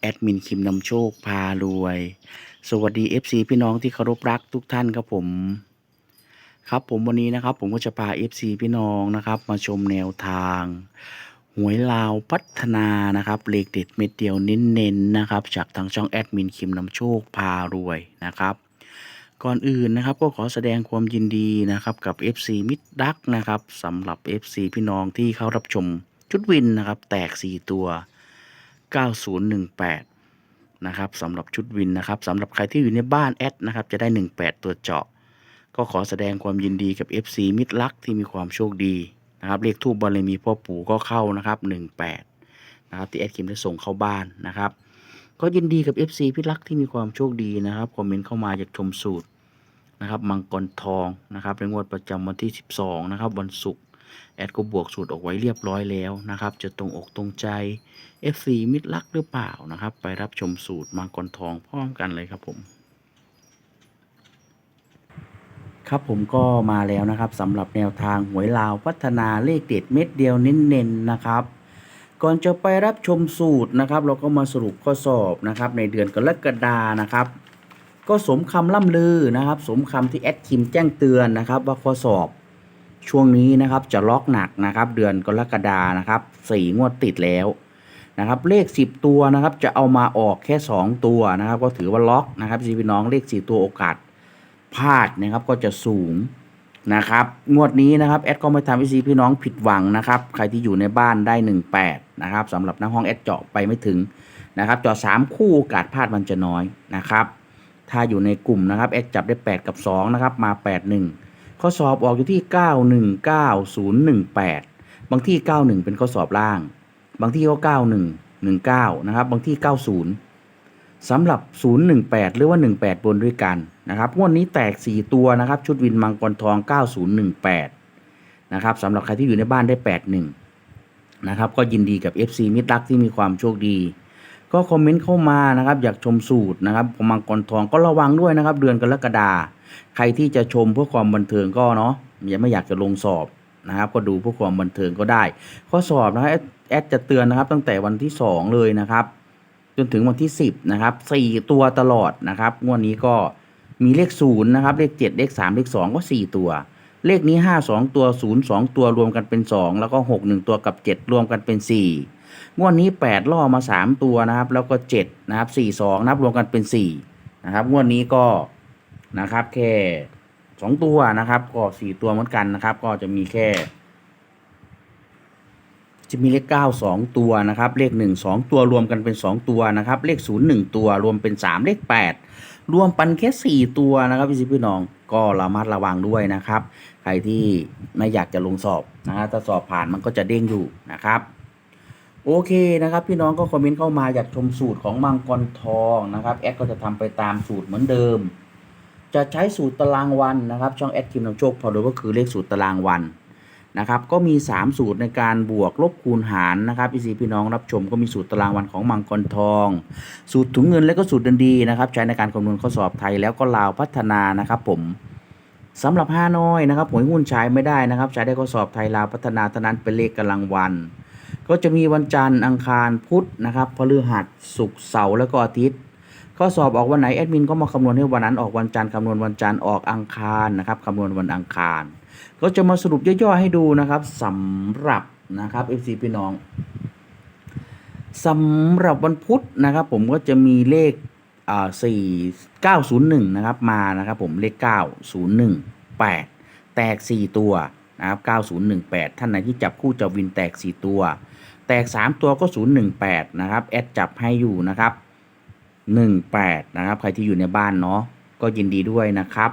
แอดมินคิมนำโชคพารวย สวัสดี FC พี่น้องที่เคารพรักทุกท่านครับผม ครับผมวันนี้นะครับ ผมก็จะพา FC พี่น้องนะครับ มาชมแนวทางหวยลาวพัฒนานะครับเลขเด็ดเม็ดเดียวเน้นๆนะครับ จากทางช่องแอดมินคิมนำโชคพารวยนะครับ ก่อนอื่นนะครับก็ขอแสดงความยินดีนะครับกับ FC มิดดักนะครับสำหรับ FC พี่น้องที่เข้ารับชมชุดวินนะครับ แตก 4 ตัว 9018 นะครับสำหรับชุดวินนะครับสำหรับใครที่อยู่ในบ้านแอดนะครับจะได้ 18 ตัวเจาะ ก็ขอแสดงความยินดีกับ FC มิตรลักที่มีความโชคดีนะครับเลขทูบบารมีพ่อปู่ก็เข้านะครับ 18 นะครับที่แอดคิมได้ส่งเข้าบ้านนะครับก็ยินดีกับ FC พิรักที่มีความโชคดีนะครับคอมเมนต์เข้ามาอยากชมสูตรนะครับมังกรทองนะครับในงวดประจำวันที่ 12 นะครับ วันศุกร์ แอดก็บวกสูตรออกไว้เรียบร้อยแล้วนะครับ จะตรงอกตรงใจ FC มิตรลักหรือเปล่านะครับ ไปรับชมสูตรมังกรทองพร้อมกันเลยครับผม ครับผมก็มาแล้วนะครับสำหรับแนวทางหวยลาวพัฒนาเลขเด็ดเม็ดเดียวเน้นๆนะครับก่อนจะไปรับชมสูตรนะครับ เราก็มาสรุปข้อสอบนะครับ ในเดือนกรกฎานะครับ ก็สมคำล่ำลือนะครับ สมคำที่แอดคิมแจ้งเตือนนะครับ ว่าข้อสอบ ช่วงนี้นะครับจะล็อกหนักนะครับ เดือนกรกฎานะครับสี่งวดติดแล้วนะครับเลข 10 ตัวนะครับจะเอามาออกแค่ 2 ตัวนะครับ ก็ถือว่าล็อกนะครับพี่น้องเลข 4 ตัวโอกาสพลาดนะครับก็จะสูงนะครับงวดนี้นะครับแอดก็ไม่ทำให้ซีพี่น้องผิดหวังนะครับใครที่อยู่ในบ้านได้ 18นะครับสำหรับนักห้องแอดเจาะไปไม่ถึงนะครับเจาะ3คู่โอกาสพลาดมันจะน้อยนะครับถ้าอยู่ในกลุ่มนะครับแอดจับได้ 8 กับ2นะครับมา 8 1 ข้อสอบออกอยู่ที่ 919018 บางที่ 91 เป็นข้อสอบล่าง บางที่ก็ 9119 นะครับ บางที่ 90สำหรับ 018 หรือว่า 18 บนด้วยกันนะครับงวดนี้แตก 4 ตัวนะครับ ชุดวินมังกรทอง 9018 นะครับสำหรับใครที่อยู่ในบ้านได้ 81 นะครับ ก็ยินดีกับ FC มิตรรักที่มีความโชคดี ก็คอมเมนต์เข้ามานะครับ อยากชมสูตรนะครับของมังกรทองก็ระวังด้วยนะครับ เดือนกรกฎาใครที่จะชมเพื่อความบันเทิงก็เนาะยังไม่อยากจะลงสอบนะครับ ก็ดูเพื่อความบันเทิงก็ได้ ข้อสอบนะครับแอดจะเตือนนะครับ ตั้งแต่วันที่ 2 เลยนะครับ จนถึงวันที่ 10นะครับ4ตัวตลอดนะครับงวดนี้ก็มีเลข0นะครับเลข 7 เลข 3 เลข 2 ก็ 4 ตัว เลขนี้ 5 2 ตัว 0 2 ตัวรวมกันเป็น 2 แล้วก็ 6 1 ตัวกับ 7 รวมกันเป็น 4 งวดนี้ 8 ล่อมา 3 ตัวนะครับ แล้วก็ 7 นะครับ 4 2 นับรวมกันเป็น 4 นะครับ งวดนี้ก็นะครับ แค่ 2 ตัวนะครับ ก็ 4 ตัวเหมือนกันนะครับ ก็จะมีแค่ จะมีเลข 9 2 ตัวนะครับ เลข 1 2 ตัวรวมกันเป็น 2 ตัวนะครับ เลข 0 1 ตัวรวมเป็น 3 เลข 8 รวมปันแค่ 4 ตัวนะครับพี่พี่น้องก็ระมัดระวังด้วยนะครับ ใครที่ไม่อยากจะลงสอบนะฮะถ้าสอบผ่านมันก็จะเด้งอยู่นะครับ โอเคนะครับ พี่น้องก็คอมเมนต์เข้ามาอยากชมสูตรของมังกรทองนะครับแอดก็จะทำไปตามสูตรเหมือนเดิม จะใช้สูตรตารางวันนะครับ ช่องแอดคิมนำโชคพอดูก็คือเลขสูตรตารางวันนะครับก็มี 3 สูตรในการบวกลบคูณหารนะครับพี่ซีพี่น้องรับชมก็มีสูตรตารางวันของมังกรทอง สูตรถุงเงินและก็สูตรดินดีนะครับ ใช้ในการคำนวณข้อสอบไทยแล้วก็ลาวพัฒนานะครับผมสำหรับห้าน้อยนะครับหวยหุ้นใช้ไม่ได้นะครับ ใช้ได้ข้อสอบไทยลาวพัฒนาเท่านั้นเป็นเลขกำลังวัน ก็จะมีวันจันทร์อังคารพุธนะครับพฤหัสศุกร์เสาร์แล้วก็อาทิตย์ข้อสอบออกวันไหนแอดมินก็มาคำนวณให้วันนั้นออกวันจันทร์คำนวณวันจันทร์ออกอังคารนะครับคำนวณวันอังคาร ก็จะมาสรุปย่อๆให้ดูนะครับสำหรับนะครับ FC พี่น้องสำหรับวันพุธนะครับ ผมก็จะมีเลขอ่าสี่เก้าศูนย์หนึ่งนะครับมานะครับผมเลขเก้าศูนย์หนึ่งแปดแตกสี่ตัว นะครับเก้าศูนย์หนึ่งแปดท่านไหนที่จับคู่จับวินแตกสี่ตัว แตกสามตัวก็ศูนย์หนึ่งแปดนะครับ แอดจับให้อยู่นะครับหนึ่งแปดนะครับ ใครที่อยู่ในบ้านเนาะ ก็ยินดีด้วยนะครับ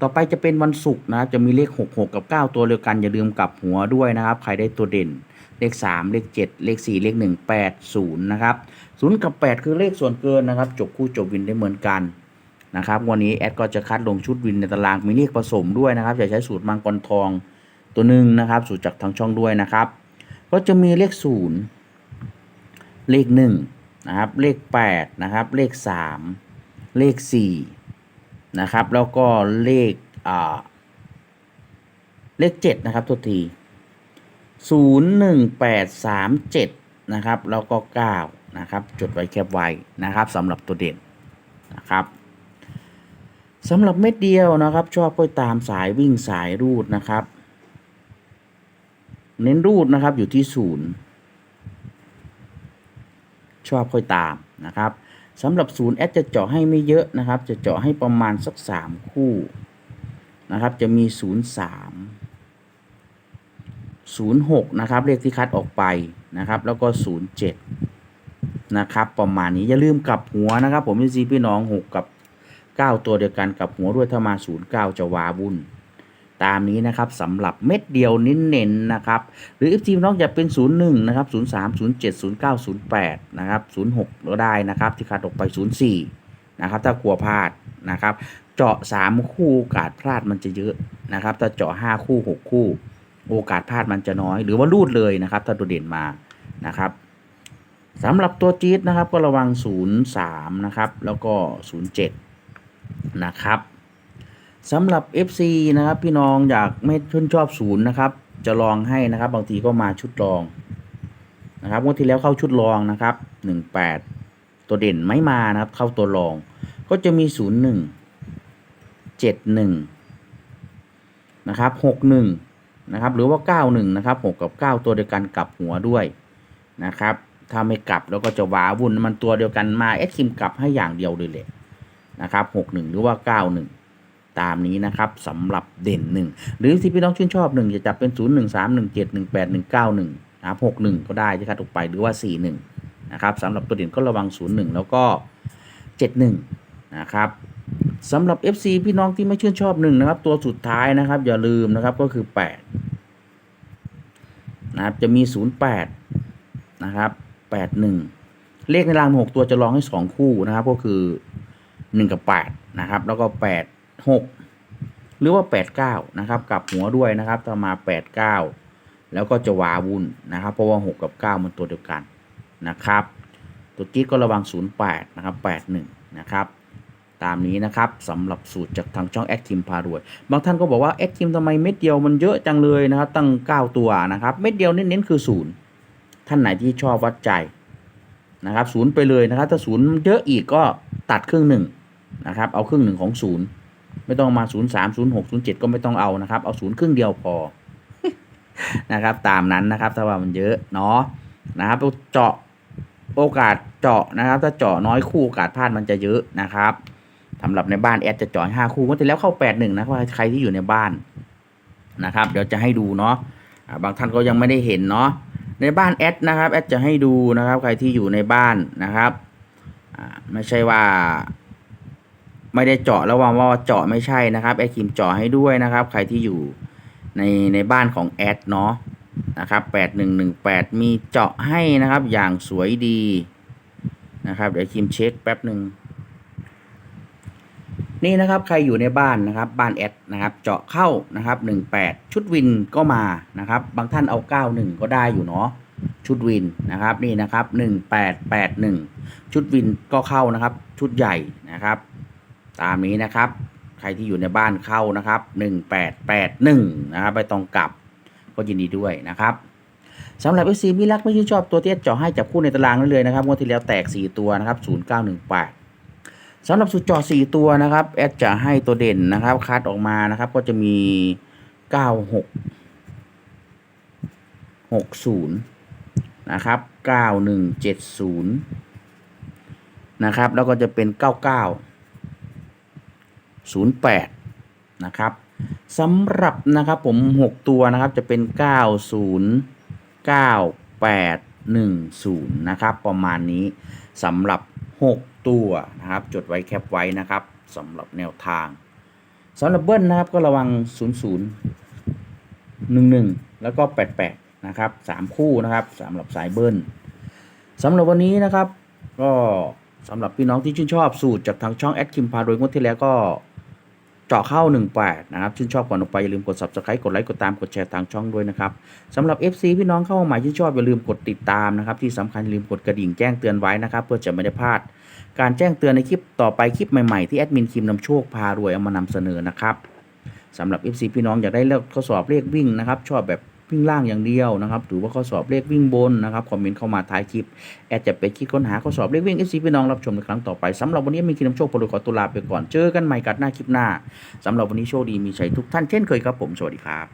ต่อไปจะเป็นวันศุกร์นะ จะมีเลข 6 6 กับ 9 ตัวเดียวกัน อย่าลืมกลับหัวด้วยนะครับ ใครได้ตัวเด่น เลข 3 เลข 7 เลข 4 เลข 1 8 0 นะครับ 0 กับ 8 คือเลขส่วนเกินนะครับ จบคู่จบวินได้เหมือนกันนะครับ วันนี้แอดก็จะคัดลงชุดวินในตารางมีเลขผสมด้วยนะครับ จะใช้สูตรมังกรทอง ตัวหนึ่งนะครับสูตรจากทางช่องด้วยนะครับ ก็จะมีเลขศูนย์เลขหนึ่งนะครับเลขแปดนะครับเลขสามเลขสี่นะครับแล้วก็เลขอ่าเลขเจ็ดนะครับตัวทีศูนย์หนึ่งแปดสามเจ็ดนะครับแล้วก็เก้านะครับจดไว้แคบไว้นะครับสำหรับตัวเด่นนะครับสำหรับเม็ดเดียวนะครับ ชอบก็ตามสายวิ่งสายรูดนะครับ เน้นรูดนะครับอยู่ที่ศูนย์ชอบค่อยตามนะครับสำหรับศูนย์แอดจะเจาะให้ไม่เยอะนะครับ จะเจาะให้ประมาณสักสามคู่นะครับ จะมีศูนย์สามศูนย์หกนะครับเลขที่คัดออกไปนะครับ แล้วก็ศูนย์เจ็ดนะครับ ประมาณนี้อย่าลืมกลับหัวนะครับ ผมพี่ซีพี่น้องหกกับเก้าตัวเดียวกันกลับหัวด้วยถ้ามาศูนย์เก้าจะวาวุ่น ตามนี้นะครับสำหรับเม็ดเดียวเน้นๆนะครับ หรือ FT น้องจะเป็น 01 นะครับ 03 07 09 08 นะครับ 06 ก็ได้นะครับ ที่ขาดออกไป 04 นะครับ ถ้ากลัวพลาดนะครับ เจาะ 3 คู่โอกาสพลาดมันจะเยอะนะครับ ถ้าเจาะ 5 คู่ 6 คู่ โอกาสพลาดมันจะน้อย หรือว่ารูดเลยนะครับ ถ้าตัวเด่นมานะครับสำหรับตัวจี๊ดนะครับก็ระวัง 03 นะครับ แล้วก็ 07 นะครับ สำหรับ FC นะครับ พี่น้องอยากไม่ชื่นชอบศูนย์นะครับ จะลองให้นะครับ บางทีก็มาชุดรองนะครับงวดที่แล้วเข้าชุดรองนะครับหนึ่งแปดตัวเด่นไม่มานะครับ เข้าตัวรอง ก็จะมีศูนย์หนึ่งเจ็ดหนึ่งนะครับหกหนึ่งนะครับหรือว่าเก้าหนึ่งนะครับหกกับเก้าตัวเดียวกันกลับหัวด้วยนะครับถ้าไม่กลับแล้วก็จะว้าวุ่นมันตัวเดียวกันมาเอสคิมกลับให้อย่างเดียวเลยเลยนะครับหกหนึ่งหรือว่าเก้าหนึ่ง ตามนี้นะครับสำหรับเด่นหนึ่งหรือที่พี่น้องชื่นชอบหนึ่งจะจับเป็นศูนย์หนึ่งสามหนึ่งเจ็ดหนึ่งแปดหนึ่งเก้าหนึ่งนะครับหกหนึ่งก็ได้ที่คัดออกไปหรือว่าสี่หนึ่งนะครับสำหรับตัวเด่นก็ระวังศูนย์หนึ่งแล้วก็เจ็ดหนึ่งนะครับสำหรับ FC พี่น้องที่ไม่ชื่นชอบหนึ่งนะครับตัวสุดท้ายนะครับ อย่าลืมนะครับก็คือแปดนะครับจะมีศูนย์แปดนะครับแปดหนึ่งเลขในรางหกตัวจะลองให้สองคู่นะครับก็คือหนึ่งกับแปดนะครับ แล้วก็แปด หกหรือว่าแปดเก้านะครับกลับหัวด้วยนะครับถ้ามาแปดเก้าแล้วก็จะวาวุ่นนะครับ เพราะว่าหกกับเก้ามันตัวเดียวกันนะครับ ตัวจี๊ดก็ระวังศูนย์แปดนะครับแปดหนึ่งนะครับตามนี้นะครับสำหรับสูตรจากทางช่องแอดคิมพารวย บางท่านก็บอกว่าแอดคิมทำไมเม็ดเดียวมันเยอะจังเลยนะครับ ตั้ง 9 ตัวนะครับ เม็ดเดียวเน้นๆคือศูนย์ท่านไหนที่ชอบวัดใจนะครับศูนย์ไปเลยนะครับ ถ้าศูนย์เยอะอีกก็ตัดครึ่งหนึ่งนะครับ เอาครึ่งหนึ่งของศูนย์ ไม่ต้องมา0 3 0 6 0 7ก็ไม่ต้องเอานะครับ เอาศูนย์ครึ่งเดียวพอ นะครับ ตามนั้นนะครับ ถ้าว่ามันเยอะเนาะนะครับเจาะโอกาสเจาะนะครับ ถ้าเจาะน้อยคู่โอกาสพลาดมันจะเยอะนะครับสำหรับในบ้านแอดจะเจาะห้าคู่ก็จะแล้วเข้าแปดหนึ่งนะว่าใครที่อยู่ในบ้านนะครับ เดี๋ยวจะให้ดูเนาะบางท่านก็ยังไม่ได้เห็นเนาะในบ้านแอดนะครับแอดจะให้ดูนะครับ ใครที่อยู่ในบ้านนะครับไม่ใช่ว่า ไม่ได้เจาะแล้วว่าว่าเจาะไม่ใช่นะครับแอดคิมเจาะให้ด้วยนะครับ ใครที่อยู่ในในบ้านของแอดเนาะนะครับแปดหนึ่งหนึ่งแปดมีเจาะให้นะครับอย่างสวยดีนะครับเดี๋ยวคิมเช็คแป๊บหนึ่งนี่นะครับใครอยู่ในบ้านนะครับบ้านแอดนะครับเจาะเข้านะครับหนึ่งแปดชุดวินก็มานะครับบางท่านเอาเก้าหนึ่งก็ได้อยู่เนาะชุดวินนะครับนี่นะครับหนึ่งแปดแปดหนึ่งชุดวินก็เข้านะครับชุดใหญ่นะครับ ตามนี้นะครับ ใครที่อยู่ในบ้านเข้านะครับหนึ่งแปดแปดหนึ่งนะครับไปตรงกลับก็ยินดีด้วยนะครับสำหรับเอซีมิลักไม่ชื่นชอบตัวเตี้ยจาะให้จับคู่ในตารางได้เลยนะครับงวดที่แล้วแตก 4 ตัวนะครับ 0918สำหรับสุดจาะ4ตัวนะครับ แอดจะให้ตัวเด่นนะครับ คัดออกมานะครับ ก็จะมี 96 60 นะครับ 9170 นะครับ แล้วก็จะเป็น 99 08 นะครับสำหรับนะครับผม 6 ตัวนะครับจะเป็น 90 98 10 นะครับ ประมาณนี้สำหรับ 6 ตัวนะครับ จดไว้แคปไว้นะครับสำหรับแนวทางสำหรับเบิ้ลนะครับก็ระวัง 00 11 แล้วก็ 88 นะครับ 3 คู่นะครับสำหรับสายเบิ้ลสำหรับวันนี้นะครับ ก็สำหรับพี่น้องที่ชื่นชอบสูตรจากทางช่องแอดคิมพาโดยงวดที่แล้วก็ จาะเข้า 18 นะครับ ชื่นชอบก่อนออกไป อย่าลืมกด subscribe กดไลค์ กดตาม กดแชร์ทางช่องด้วยนะครับสำหรับ FC พี่น้องเข้ามาใหม่ชื่นชอบ อย่าลืมกดติดตามนะครับ ที่สำคัญอย่าลืมกดกระดิ่งแจ้งเตือนไว้นะครับ เพื่อจะไม่ได้พลาด การแจ้งเตือนในคลิปต่อไปคลิปใหม่ ๆ ที่แอดมินคิมนำโชคพารวยเอามานำเสนอนะครับสำหรับ FC พี่น้องอยากได้เลขข้อสอบเลขวิ่งนะครับ ชอบแบบ วิ่งล่างอย่างเดียวนะครับ หรือว่าข้อสอบเลขวิ่งบนนะครับคอมเมนต์เข้ามาท้ายคลิป แอดจะไปคิดค้นหาข้อสอบเลขวิ่งเอซีพี่น้องรับชมในครั้งต่อไปสำหรับวันนี้มีคิดนำโชคโปรดขอตัวลาไปก่อนเจอกันใหม่กัดหน้าคลิปหน้าสำหรับวันนี้โชคดีมีชัยทุกท่านเช่นเคยครับผมสวัสดีครับ